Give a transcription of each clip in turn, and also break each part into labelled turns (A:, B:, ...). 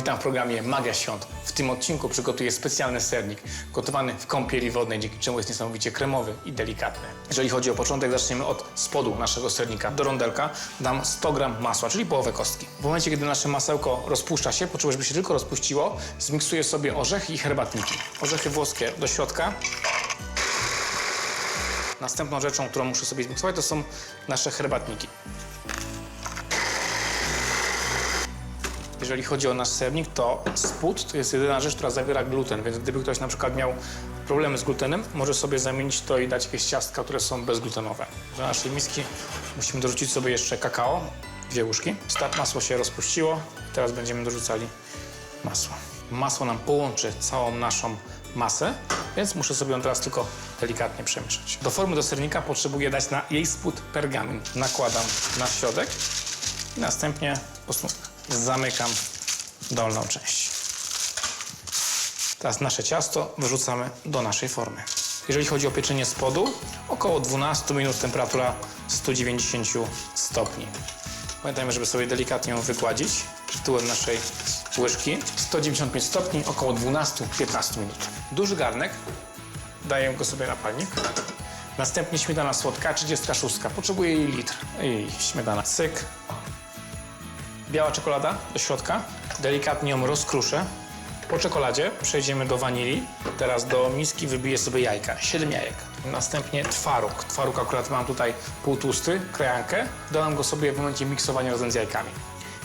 A: Witam w programie Magia Świąt. W tym odcinku przygotuję specjalny sernik, gotowany w kąpieli wodnej, dzięki czemu jest niesamowicie kremowy i delikatny. Jeżeli chodzi o początek, zaczniemy od spodu naszego sernika. Do rondelka dam 100 g masła, czyli połowę kostki. W momencie, kiedy nasze masełko rozpuszcza się, poczułem, żeby się tylko rozpuściło, zmiksuję sobie orzechy i herbatniki. Orzechy włoskie do środka, Następną rzeczą, którą muszę sobie zmiksować, to są nasze herbatniki. Jeżeli chodzi o nasz sernik, to spód to jest jedyna rzecz, która zawiera gluten, więc gdyby ktoś na przykład miał problemy z glutenem, może sobie zamienić to i dać jakieś ciastka, które są bezglutenowe. Do naszej miski musimy dorzucić sobie jeszcze kakao, dwie łyżki. Start masło się rozpuściło, teraz będziemy dorzucali masło. Masło nam połączy całą naszą masę, więc muszę sobie ją teraz tylko delikatnie przemieszać. Do formy do sernika potrzebuję dać na jej spód pergamin. Nakładam na środek i następnie po prostu zamykam dolną część. Teraz nasze ciasto wyrzucamy do naszej formy. Jeżeli chodzi o pieczenie spodu, około 12 minut temperatura 190 stopni. Pamiętajmy, żeby sobie delikatnie ją wygładzić tyłem naszej łyżki. 195 stopni, około 12-15 minut. Duży garnek, daję go sobie na palnik. Następnie śmietana słodka, 36. Potrzebuję jej litr. I śmietana cyk. Biała czekolada do środka. Delikatnie ją rozkruszę. Po czekoladzie przejdziemy do wanilii. Teraz do miski wybiję sobie jajka, 7 jajek. Następnie twaróg. Twaróg akurat mam tutaj półtłusty, krajankę. Dodam go sobie w momencie miksowania razem z jajkami.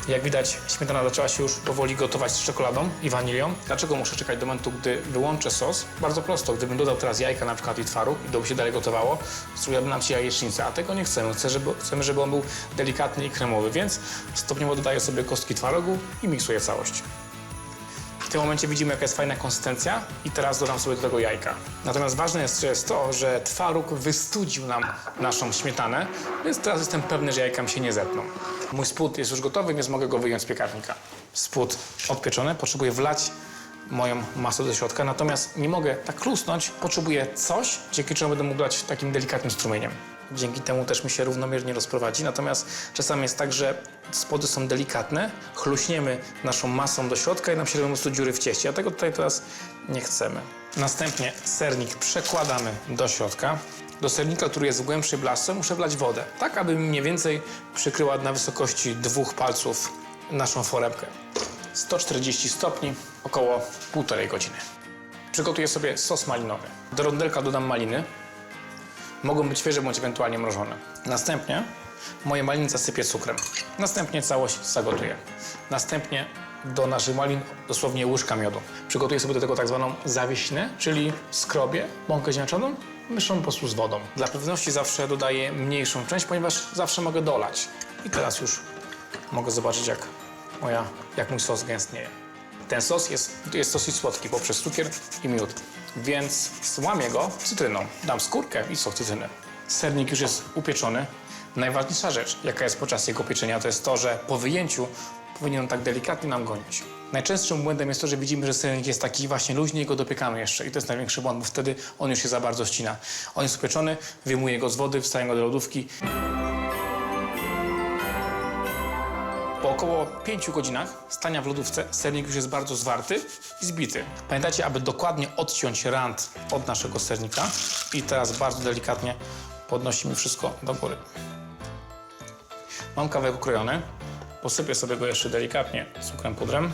A: Jak widać, śmietana zaczęła się już powoli gotować z czekoladą i wanilią. Dlaczego muszę czekać do momentu, gdy wyłączę sos? Bardzo prosto. Gdybym dodał teraz jajka na przykład i twaróg i to by się dalej gotowało, zrobiłaby nam się jajecznicę, a tego nie chcemy. Żeby, chcemy, żeby on był delikatny i kremowy, więc stopniowo dodaję sobie kostki twarogu i miksuję całość. Tym momencie widzimy, jaka jest fajna konsystencja i teraz dodam sobie do tego jajka. Natomiast ważne jest, jest to, że twaróg wystudził nam naszą śmietanę, więc teraz jestem pewny, że jajka mi się nie zepną. Mój spód jest już gotowy, więc mogę go wyjąć z piekarnika. Spód odpieczony, potrzebuję wlać moją masę do środka, natomiast nie mogę tak klusnąć, potrzebuję coś, dzięki czemu będę mógł dać takim delikatnym strumieniem. Dzięki temu też mi się równomiernie rozprowadzi. Natomiast czasami jest tak, że spody są delikatne, chluśniemy naszą masą do środka i nam się robią po prostu dziury w cieście. A tego tutaj teraz nie chcemy. Następnie sernik przekładamy do środka. Do sernika, który jest w głębszej blaszce, muszę wlać wodę, tak aby mniej więcej przykryła na wysokości dwóch palców naszą foremkę. 140 stopni, około półtorej godziny. Przygotuję sobie sos malinowy. Do rondelka dodam maliny, mogą być świeże bądź ewentualnie mrożone. Następnie moje maliny zasypię cukrem. Następnie całość zagotuję. Następnie do naszych malin dosłownie łyżka miodu. Przygotuję sobie do tego tak zwaną zawiesinę, czyli skrobię mąkę ziemniaczaną, mieszam po prostu z wodą. Dla pewności zawsze dodaję mniejszą część, ponieważ zawsze mogę dolać. I teraz już mogę zobaczyć, jak, moja, jak mój sos gęstnieje. Ten sos jest, jest dosyć słodki poprzez cukier i miód, więc złamię go cytryną. Dam skórkę i sok cytryny. Sernik już jest upieczony. Najważniejsza rzecz, jaka jest podczas jego pieczenia, to jest to, że po wyjęciu powinien on tak delikatnie nam gonić. Najczęstszym błędem jest to, że widzimy, że sernik jest taki właśnie luźny i go dopiekamy jeszcze. I to jest największy błąd, bo wtedy on już się za bardzo ścina. On jest upieczony, wyjmuję go z wody, wstaję go do lodówki. Po około 5 godzinach stania w lodówce sernik już jest bardzo zwarty i zbity. Pamiętajcie, aby dokładnie odciąć rant od naszego sernika i teraz bardzo delikatnie podnosimy wszystko do góry. Mam kawałek ukrojony, posypię sobie go jeszcze delikatnie cukrem pudrem.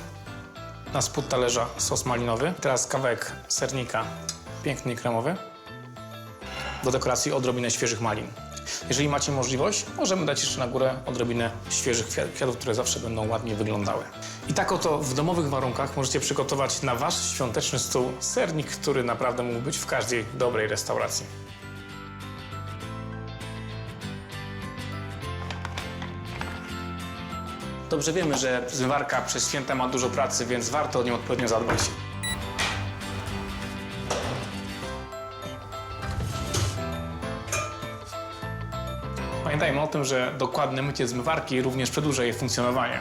A: Na spód talerza sos malinowy, teraz kawałek sernika piękny i kremowy. Do dekoracji odrobinę świeżych malin. Jeżeli macie możliwość, możemy dać jeszcze na górę odrobinę świeżych kwiat- kwiatów, które zawsze będą ładnie wyglądały. I tak oto w domowych warunkach możecie przygotować na wasz świąteczny stół sernik, który naprawdę mógł być w każdej dobrej restauracji. Dobrze wiemy, że zmywarka przez święta ma dużo pracy, więc warto o nią odpowiednio zadbać. Pamiętajmy o tym, że dokładne mycie zmywarki również przedłuża jej funkcjonowanie.